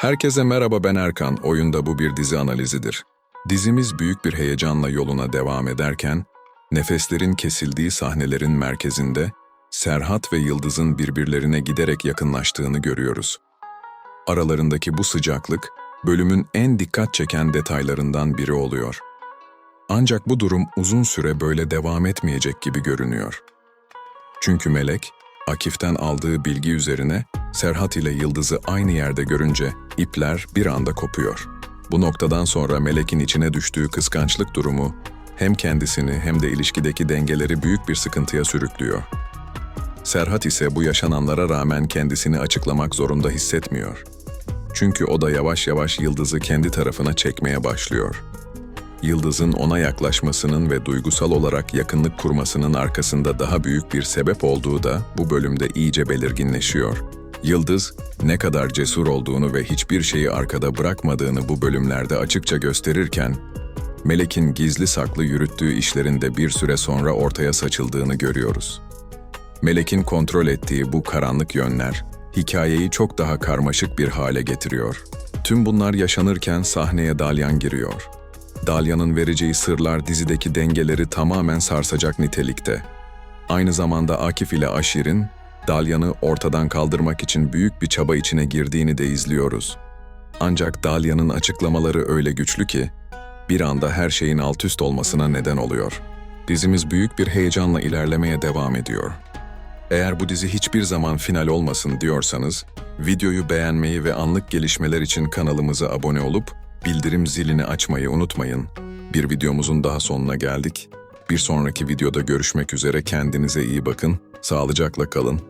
Herkese merhaba ben Erkan. Oyunda bu bir dizi analizidir. Dizimiz büyük bir heyecanla yoluna devam ederken, nefeslerin kesildiği sahnelerin merkezinde Serhat ve Yıldız'ın birbirlerine giderek yakınlaştığını görüyoruz. Aralarındaki bu sıcaklık, bölümün en dikkat çeken detaylarından biri oluyor. Ancak bu durum uzun süre böyle devam etmeyecek gibi görünüyor. Çünkü Melek, Akif'ten aldığı bilgi üzerine Serhat ile Yıldız'ı aynı yerde görünce ipler bir anda kopuyor. Bu noktadan sonra Melek'in içine düştüğü kıskançlık durumu hem kendisini hem de ilişkideki dengeleri büyük bir sıkıntıya sürüklüyor. Serhat ise bu yaşananlara rağmen kendisini açıklamak zorunda hissetmiyor. Çünkü o da yavaş yavaş Yıldız'ı kendi tarafına çekmeye başlıyor. Yıldız'ın ona yaklaşmasının ve duygusal olarak yakınlık kurmasının arkasında daha büyük bir sebep olduğu da bu bölümde iyice belirginleşiyor. Yıldız, ne kadar cesur olduğunu ve hiçbir şeyi arkada bırakmadığını bu bölümlerde açıkça gösterirken, Melek'in gizli saklı yürüttüğü işlerin de bir süre sonra ortaya saçıldığını görüyoruz. Melek'in kontrol ettiği bu karanlık yönler, hikayeyi çok daha karmaşık bir hale getiriyor. Tüm bunlar yaşanırken sahneye Dalyan giriyor. Dalya'nın vereceği sırlar dizideki dengeleri tamamen sarsacak nitelikte. Aynı zamanda Akif ile Aşir'in, Dalya'nı ortadan kaldırmak için büyük bir çaba içine girdiğini de izliyoruz. Ancak Dalya'nın açıklamaları öyle güçlü ki, bir anda her şeyin alt üst olmasına neden oluyor. Dizimiz büyük bir heyecanla ilerlemeye devam ediyor. Eğer bu dizi hiçbir zaman final olmasın diyorsanız, videoyu beğenmeyi ve anlık gelişmeler için kanalımıza abone olup bildirim zilini açmayı unutmayın. Bir videomuzun daha sonuna geldik. Bir sonraki videoda görüşmek üzere kendinize iyi bakın, sağlıcakla kalın.